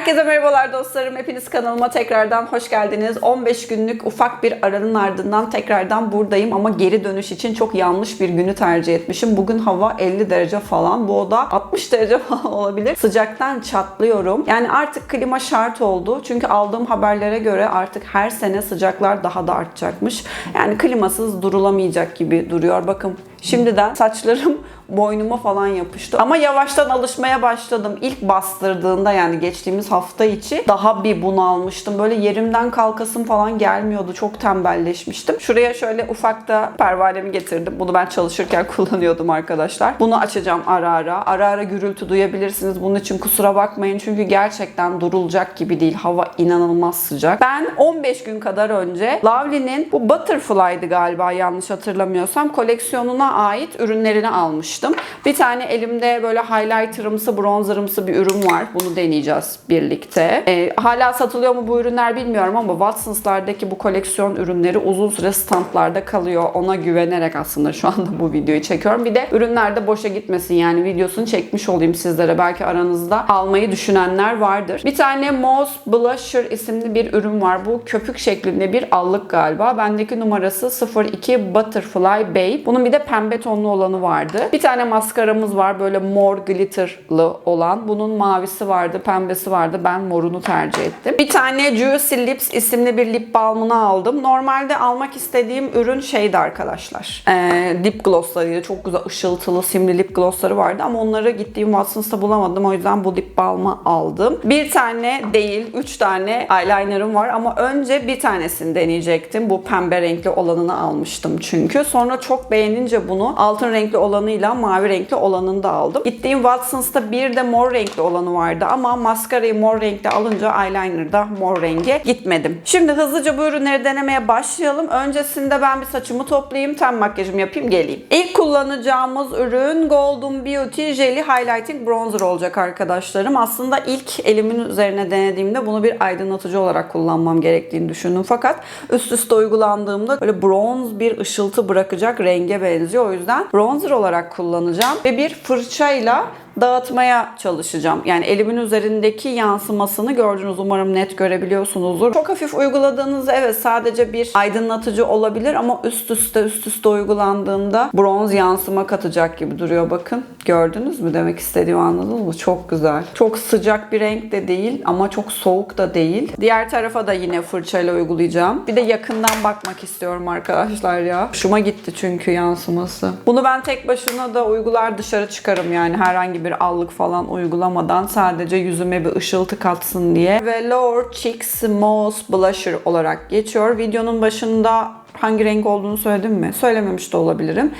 Herkese merhabalar dostlarım. Hepiniz kanalıma tekrardan hoş geldiniz. 15 günlük ufak bir aranın ardından tekrardan buradayım ama geri dönüş için çok yanlış bir günü tercih etmişim. Bugün hava 50 derece falan. Bu oda 60 derece falan olabilir. Sıcaktan çatlıyorum. Yani artık klima şart oldu. Çünkü aldığım haberlere göre artık her sene sıcaklar daha da artacakmış. Yani klimasız durulamayacak gibi duruyor. Bakın şimdiden saçlarım boynuma falan yapıştı. Ama yavaştan alışmaya başladım. İlk bastırdığında yani geçtiğimiz hafta içi daha bir bunalmıştım. Böyle yerimden kalkasım falan gelmiyordu. Çok tembelleşmiştim. Şuraya şöyle ufak da pervanemi getirdim. Bunu ben çalışırken kullanıyordum arkadaşlar. Bunu açacağım ara ara. Ara ara gürültü duyabilirsiniz. Bunun için kusura bakmayın. Çünkü gerçekten durulacak gibi değil. Hava inanılmaz sıcak. Ben 15 gün kadar önce Lovely'nin bu Butterfly'dı galiba yanlış hatırlamıyorsam koleksiyonuna ait ürünlerini almıştım. Bir tane elimde böyle highlighterımsı, bronzerımsı bir ürün var. Bunu deneyeceğiz birlikte. Ee, hala satılıyor mu bu ürünler bilmiyorum ama Watsons'lardaki bu koleksiyon ürünleri uzun süre standlarda kalıyor. Ona güvenerek aslında şu anda bu videoyu çekiyorum. Bir de ürünler de boşa gitmesin yani videosunu çekmiş olayım sizlere. Belki aranızda almayı düşünenler vardır. Bir tane Moss Blusher isimli bir ürün var. Bu köpük şeklinde bir allık galiba. Bendeki numarası 02 Butterfly Babe. Bunun bir de pembe tonlu olanı vardı. Bir tane maskaramız var böyle mor glitterlı olan. Bunun mavisi vardı, pembesi vardı. Ben morunu tercih ettim. Bir tane Juicy Lips isimli bir lip balmını aldım. Normalde almak istediğim ürün şeydi arkadaşlar. Ee, lip glosslarıydı. Çok güzel ışıltılı simli lip glossları vardı ama onları gittiğim Watsons'ta bulamadım. O yüzden bu lip balmı aldım. Bir tane değil, üç tane eyelinerım var ama önce bir tanesini deneyecektim. Bu pembe renkli olanını almıştım çünkü. Sonra çok beğenince bunu altın renkli olanıyla mavi renkli olanını da aldım. Gittiğim Watsons'ta bir de mor renkli olanı vardı ama maskarayı mor renkli alınca eyeliner'da mor renge gitmedim. Şimdi hızlıca bu ürünleri denemeye başlayalım. Öncesinde ben bir saçımı toplayayım, ten makyajımı yapayım, geleyim. İlk kullanacağımız ürün Golden Beauty Jelly Highlighting Bronzer olacak arkadaşlarım. Aslında ilk elimin üzerine denediğimde bunu bir aydınlatıcı olarak kullanmam gerektiğini düşündüm. Fakat üst üste uygulandığımda böyle bronz bir ışıltı bırakacak renge benziyor. O yüzden bronzer olarak kullanacağım. Ve bir fırçayla dağıtmaya çalışacağım. Yani elimin üzerindeki yansımasını gördünüz. Umarım net görebiliyorsunuzdur. Çok hafif uyguladığınızda evet sadece bir aydınlatıcı olabilir ama üst üste üst üste uygulandığında bronz yansıma katacak gibi duruyor bakın. Gördünüz mü demek istediğimi anladınız mı? Çok güzel. Çok sıcak bir renk de değil ama çok soğuk da değil. Diğer tarafa da yine fırçayla uygulayacağım. Bir de yakından bakmak istiyorum arkadaşlar ya. Hoşuma gitti çünkü yansıması. Bunu ben tek başına da uygular dışarı çıkarım yani herhangi bir allık falan uygulamadan sadece yüzüme bir ışıltı katsın diye. Ve Lower Cheeks Moss Blusher olarak geçiyor. Videonun başında hangi renk olduğunu söyledim mi? Söylememiş de olabilirim.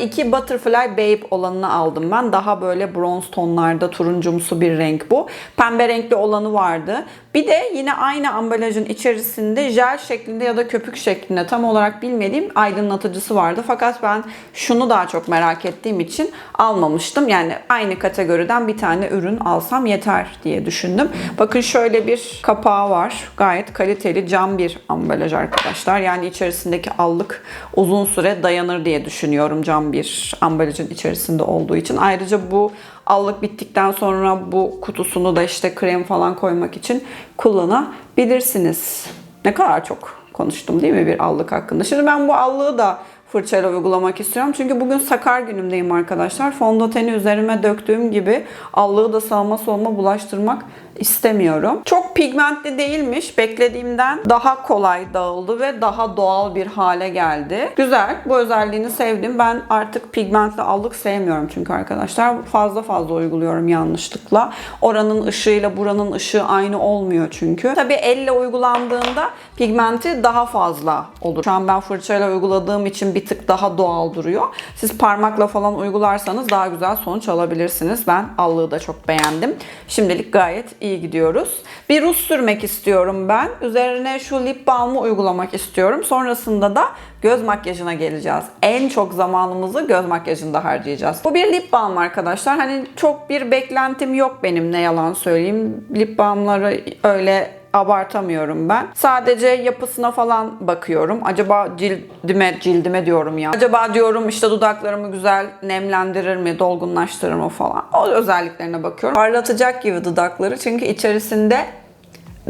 02 Butterfly Babe olanını aldım ben. Daha böyle bronz tonlarda turuncumsu bir renk bu. Pembe renkli olanı vardı. Bir de yine aynı ambalajın içerisinde jel şeklinde ya da köpük şeklinde tam olarak bilmediğim aydınlatıcısı vardı. Fakat ben şunu daha çok merak ettiğim için almamıştım. Yani aynı kategoriden bir tane ürün alsam yeter diye düşündüm. Bakın şöyle bir kapağı var. Gayet kaliteli cam bir ambalaj arkadaşlar. Yani içerisindeki allık uzun süre dayanır diye düşünüyorum cam bir ambalajın içerisinde olduğu için. Ayrıca bu allık bittikten sonra bu kutusunu da işte krem falan koymak için kullanabilirsiniz. Ne kadar çok konuştum değil mi bir allık hakkında. Şimdi ben bu allığı da fırçayla uygulamak istiyorum. Çünkü bugün sakar günümdeyim arkadaşlar. Fondöteni üzerime döktüğüm gibi allığı da sağma solma bulaştırmak istemiyorum. Çok pigmentli değilmiş. Beklediğimden daha kolay dağıldı ve daha doğal bir hale geldi. Güzel. Bu özelliğini sevdim. Ben artık pigmentli allık sevmiyorum çünkü arkadaşlar. Fazla fazla uyguluyorum yanlışlıkla. Oranın ışığıyla buranın ışığı aynı olmuyor çünkü. Tabii elle uygulandığında pigmenti daha fazla olur. Şu an ben fırçayla uyguladığım için bir tık daha doğal duruyor. Siz parmakla falan uygularsanız daha güzel sonuç alabilirsiniz. Ben allığı da çok beğendim. Şimdilik gayet iyi gidiyoruz. Bir ruj sürmek istiyorum ben. Üzerine şu lip balmı uygulamak istiyorum. Sonrasında da göz makyajına geleceğiz. En çok zamanımızı göz makyajında harcayacağız. Bu bir lip balm arkadaşlar. Hani çok bir beklentim yok benim ne yalan söyleyeyim. Lip balmları öyle abartamıyorum ben. Sadece yapısına falan bakıyorum. Acaba cildime, cildime diyorum ya. Acaba diyorum işte dudaklarımı güzel nemlendirir mi, dolgunlaştırır mı falan. O özelliklerine bakıyorum. Parlatacak gibi dudakları çünkü içerisinde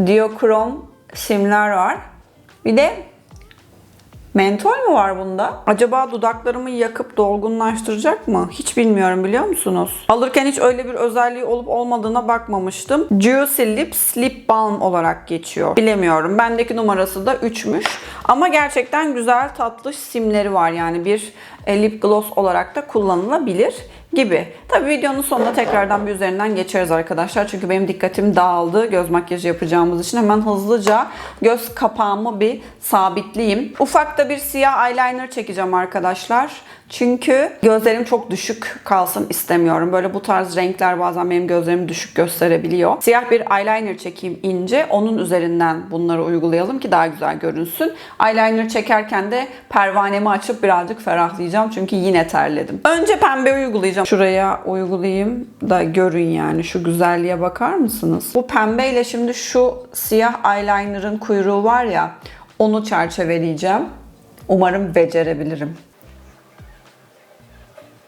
diokrom simler var. Bir de Mentol mu var bunda? Acaba dudaklarımı yakıp dolgunlaştıracak mı? Hiç bilmiyorum biliyor musunuz? Alırken hiç öyle bir özelliği olup olmadığına bakmamıştım. Juicy Lips Lip Balm olarak geçiyor. Bilemiyorum. Bendeki numarası da 3'müş. Ama gerçekten güzel tatlı simleri var. Yani bir e, lip gloss olarak da kullanılabilir gibi. Tabii videonun sonunda tekrardan bir üzerinden geçeriz arkadaşlar. Çünkü benim dikkatim dağıldı. Göz makyajı yapacağımız için hemen hızlıca göz kapağımı bir sabitleyeyim. Ufak da bir siyah eyeliner çekeceğim arkadaşlar. Çünkü gözlerim çok düşük kalsın istemiyorum. Böyle bu tarz renkler bazen benim gözlerimi düşük gösterebiliyor. Siyah bir eyeliner çekeyim ince. Onun üzerinden bunları uygulayalım ki daha güzel görünsün. Eyeliner çekerken de pervanemi açıp birazcık ferahlayacağım. Çünkü yine terledim. Önce pembe uygulayacağım. Şuraya uygulayayım da görün yani. Şu güzelliğe bakar mısınız? Bu pembeyle şimdi şu siyah eyeliner'ın kuyruğu var ya onu çerçeveleyeceğim. Umarım becerebilirim.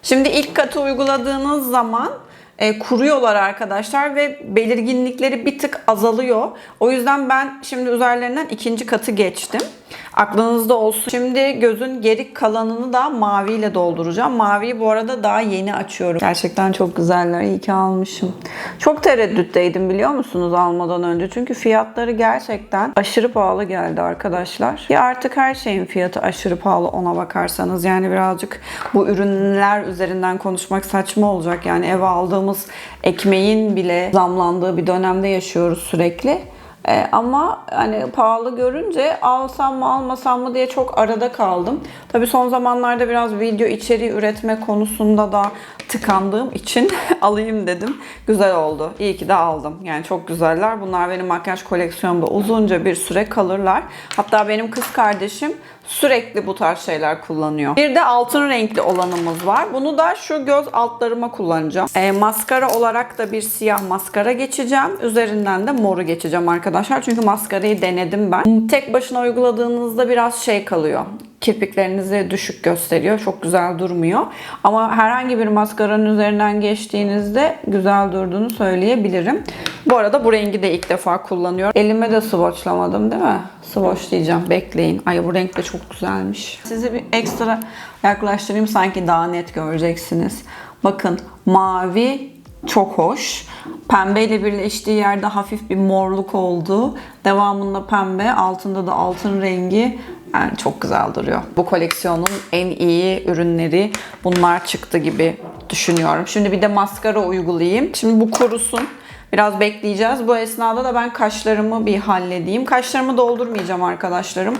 Şimdi ilk katı uyguladığınız zaman e, kuruyorlar arkadaşlar ve belirginlikleri bir tık azalıyor. O yüzden ben şimdi üzerlerinden ikinci katı geçtim. Aklınızda olsun. Şimdi gözün geri kalanını da maviyle dolduracağım. Maviyi bu arada daha yeni açıyorum. Gerçekten çok güzeller. İyi ki almışım. Çok tereddütteydim biliyor musunuz almadan önce. Çünkü fiyatları gerçekten aşırı pahalı geldi arkadaşlar. Ya artık her şeyin fiyatı aşırı pahalı ona bakarsanız. Yani birazcık bu ürünler üzerinden konuşmak saçma olacak. Yani eve aldığımız ekmeğin bile zamlandığı bir dönemde yaşıyoruz sürekli. Ee, ama hani pahalı görünce alsam mı almasam mı diye çok arada kaldım. Tabii son zamanlarda biraz video içeriği üretme konusunda da tıkandığım için alayım dedim. Güzel oldu. İyi ki de aldım. Yani çok güzeller. Bunlar benim makyaj koleksiyonumda uzunca bir süre kalırlar. Hatta benim kız kardeşim sürekli bu tarz şeyler kullanıyor. Bir de altın renkli olanımız var. Bunu da şu göz altlarıma kullanacağım. E, maskara olarak da bir siyah maskara geçeceğim. Üzerinden de moru geçeceğim arkadaşlar. Çünkü maskarayı denedim ben. Tek başına uyguladığınızda biraz şey kalıyor kirpiklerinizi düşük gösteriyor. Çok güzel durmuyor. Ama herhangi bir maskaranın üzerinden geçtiğinizde güzel durduğunu söyleyebilirim. Bu arada bu rengi de ilk defa kullanıyorum. Elime de swatchlamadım değil mi? Swatch diyeceğim. Bekleyin. Ay bu renk de çok güzelmiş. Sizi bir ekstra yaklaştırayım. Sanki daha net göreceksiniz. Bakın mavi çok hoş. Pembe ile birleştiği yerde hafif bir morluk oldu. Devamında pembe, altında da altın rengi. Yani çok güzel duruyor. Bu koleksiyonun en iyi ürünleri bunlar çıktı gibi düşünüyorum. Şimdi bir de maskara uygulayayım. Şimdi bu kurusun. Biraz bekleyeceğiz. Bu esnada da ben kaşlarımı bir halledeyim. Kaşlarımı doldurmayacağım arkadaşlarım.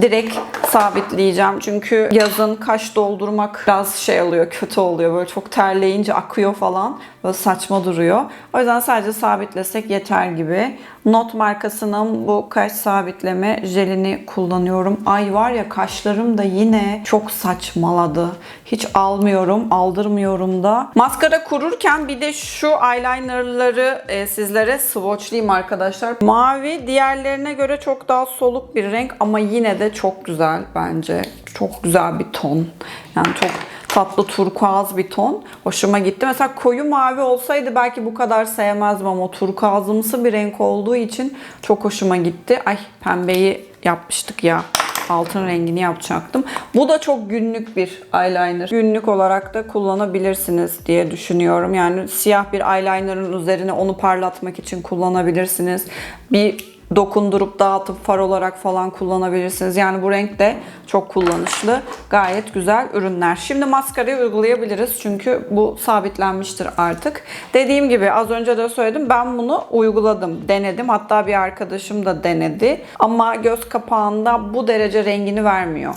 Direkt sabitleyeceğim. Çünkü yazın kaş doldurmak biraz şey oluyor, kötü oluyor. Böyle çok terleyince akıyor falan. Böyle saçma duruyor. O yüzden sadece sabitlesek yeter gibi. Not markasının bu kaş sabitleme jelini kullanıyorum. Ay var ya kaşlarım da yine çok saçmaladı. Hiç almıyorum, aldırmıyorum da. Maskara kururken bir de şu eyelinerları e, sizlere swatchlayayım arkadaşlar. Mavi diğerlerine göre çok daha soluk bir renk ama yine de çok güzel bence. Çok güzel bir ton. Yani çok tatlı turkuaz bir ton. Hoşuma gitti. Mesela koyu mavi olsaydı belki bu kadar sevmezdim ama turkuazımsı bir renk olduğu için çok hoşuma gitti. Ay pembeyi yapmıştık ya. Altın rengini yapacaktım. Bu da çok günlük bir eyeliner. Günlük olarak da kullanabilirsiniz diye düşünüyorum. Yani siyah bir eyelinerın üzerine onu parlatmak için kullanabilirsiniz. Bir dokundurup dağıtıp far olarak falan kullanabilirsiniz. Yani bu renk de çok kullanışlı. Gayet güzel ürünler. Şimdi maskarayı uygulayabiliriz. Çünkü bu sabitlenmiştir artık. Dediğim gibi az önce de söyledim. Ben bunu uyguladım. Denedim. Hatta bir arkadaşım da denedi. Ama göz kapağında bu derece rengini vermiyor.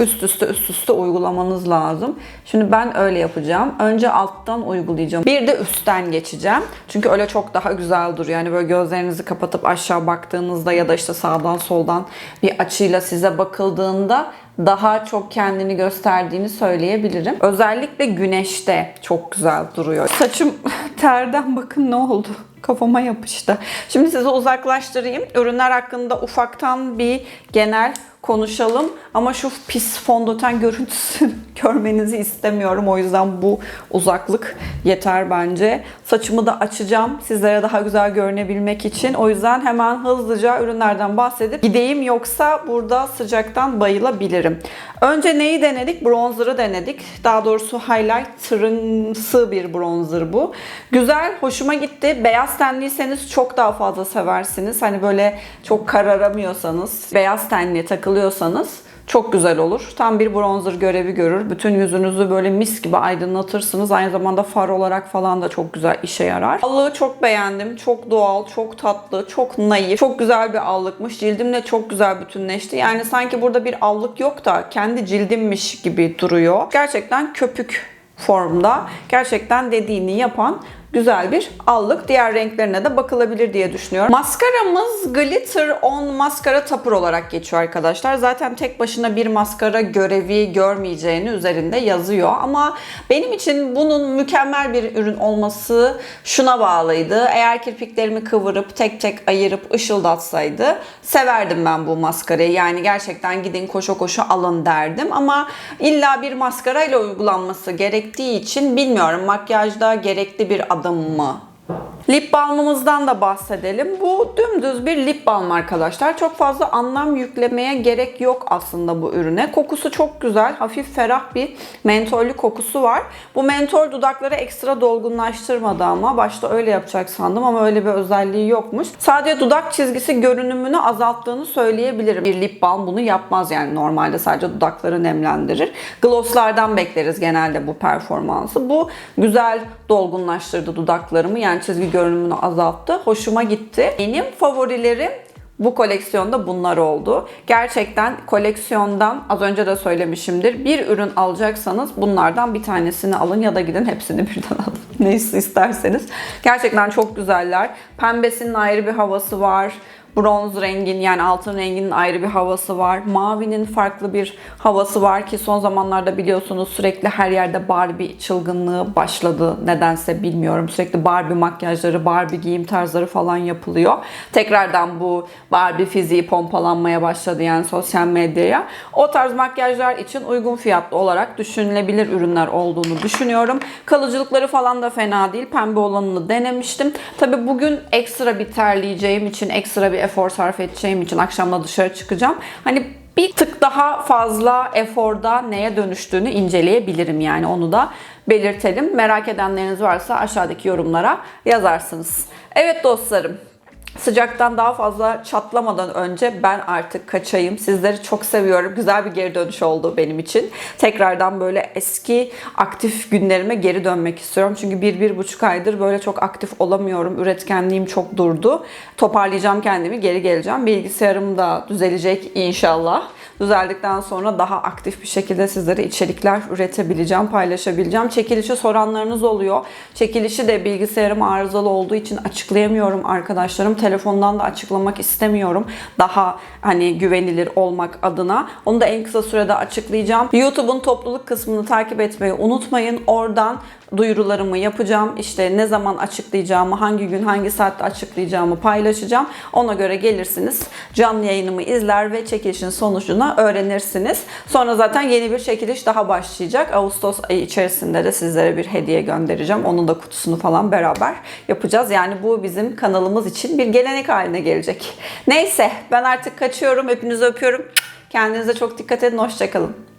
Üst üste üst üste uygulamanız lazım. Şimdi ben öyle yapacağım. Önce alttan uygulayacağım. Bir de üstten geçeceğim. Çünkü öyle çok daha güzel duruyor. Yani böyle gözlerinizi kapatıp aşağı baktığınızda ya da işte sağdan soldan bir açıyla size bakıldığında daha çok kendini gösterdiğini söyleyebilirim. Özellikle güneşte çok güzel duruyor. Saçım terden bakın ne oldu. Kafama yapıştı. Şimdi sizi uzaklaştırayım. Ürünler hakkında ufaktan bir genel konuşalım. Ama şu pis fondöten görüntüsünü görmenizi istemiyorum. O yüzden bu uzaklık yeter bence. Saçımı da açacağım sizlere daha güzel görünebilmek için. O yüzden hemen hızlıca ürünlerden bahsedip gideyim yoksa burada sıcaktan bayılabilirim. Önce neyi denedik? Bronzer'ı denedik. Daha doğrusu highlighter'ımsı bir bronzer bu. Güzel, hoşuma gitti. Beyaz tenliyseniz çok daha fazla seversiniz. Hani böyle çok kararamıyorsanız, beyaz tenliye takılıyorsanız çok güzel olur. Tam bir bronzer görevi görür. Bütün yüzünüzü böyle mis gibi aydınlatırsınız. Aynı zamanda far olarak falan da çok güzel işe yarar. Allığı çok beğendim. Çok doğal, çok tatlı, çok naif. Çok güzel bir allıkmış. Cildimle çok güzel bütünleşti. Yani sanki burada bir allık yok da kendi cildimmiş gibi duruyor. Gerçekten köpük formda. Gerçekten dediğini yapan güzel bir allık. Diğer renklerine de bakılabilir diye düşünüyorum. Maskaramız Glitter On Maskara Topper olarak geçiyor arkadaşlar. Zaten tek başına bir maskara görevi görmeyeceğini üzerinde yazıyor. Ama benim için bunun mükemmel bir ürün olması şuna bağlıydı. Eğer kirpiklerimi kıvırıp tek tek ayırıp ışıldatsaydı severdim ben bu maskarayı. Yani gerçekten gidin koşa koşa alın derdim. Ama illa bir maskarayla uygulanması gerektiği için bilmiyorum makyajda gerekli bir adım mı? Lip balmımızdan da bahsedelim. Bu dümdüz bir lip balm arkadaşlar. Çok fazla anlam yüklemeye gerek yok aslında bu ürüne. Kokusu çok güzel. Hafif ferah bir mentollü kokusu var. Bu mentol dudakları ekstra dolgunlaştırmadı ama. Başta öyle yapacak sandım ama öyle bir özelliği yokmuş. Sadece dudak çizgisi görünümünü azalttığını söyleyebilirim. Bir lip balm bunu yapmaz yani normalde sadece dudakları nemlendirir. Glosslardan bekleriz genelde bu performansı. Bu güzel dolgunlaştırdı dudaklarımı. Yani çizgi görünümünü azalttı. Hoşuma gitti. Benim favorilerim bu koleksiyonda bunlar oldu. Gerçekten koleksiyondan az önce de söylemişimdir. Bir ürün alacaksanız bunlardan bir tanesini alın ya da gidin hepsini birden alın. Neyse isterseniz. Gerçekten çok güzeller. Pembesinin ayrı bir havası var bronz rengin yani altın renginin ayrı bir havası var. Mavinin farklı bir havası var ki son zamanlarda biliyorsunuz sürekli her yerde Barbie çılgınlığı başladı. Nedense bilmiyorum. Sürekli Barbie makyajları, Barbie giyim tarzları falan yapılıyor. Tekrardan bu Barbie fiziği pompalanmaya başladı yani sosyal medyaya. O tarz makyajlar için uygun fiyatlı olarak düşünülebilir ürünler olduğunu düşünüyorum. Kalıcılıkları falan da fena değil. Pembe olanını denemiştim. Tabi bugün ekstra bir terleyeceğim için ekstra bir efor sarf edeceğim için akşamda dışarı çıkacağım. Hani bir tık daha fazla eforda neye dönüştüğünü inceleyebilirim yani onu da belirtelim. Merak edenleriniz varsa aşağıdaki yorumlara yazarsınız. Evet dostlarım Sıcaktan daha fazla çatlamadan önce ben artık kaçayım. Sizleri çok seviyorum. Güzel bir geri dönüş oldu benim için. Tekrardan böyle eski aktif günlerime geri dönmek istiyorum. Çünkü bir, bir buçuk aydır böyle çok aktif olamıyorum. Üretkenliğim çok durdu. Toparlayacağım kendimi, geri geleceğim. Bilgisayarım da düzelecek inşallah. Düzeldikten sonra daha aktif bir şekilde sizlere içerikler üretebileceğim, paylaşabileceğim. Çekilişi soranlarınız oluyor. Çekilişi de bilgisayarım arızalı olduğu için açıklayamıyorum arkadaşlarım. Telefondan da açıklamak istemiyorum. Daha hani güvenilir olmak adına. Onu da en kısa sürede açıklayacağım. YouTube'un topluluk kısmını takip etmeyi unutmayın. Oradan duyurularımı yapacağım. İşte ne zaman açıklayacağımı, hangi gün, hangi saatte açıklayacağımı paylaşacağım. Ona göre gelirsiniz. Canlı yayınımı izler ve çekilişin sonucunu öğrenirsiniz. Sonra zaten yeni bir çekiliş daha başlayacak. Ağustos ayı içerisinde de sizlere bir hediye göndereceğim. Onun da kutusunu falan beraber yapacağız. Yani bu bizim kanalımız için bir gelenek haline gelecek. Neyse ben artık kaçıyorum. Hepinizi öpüyorum. Kendinize çok dikkat edin. Hoşçakalın.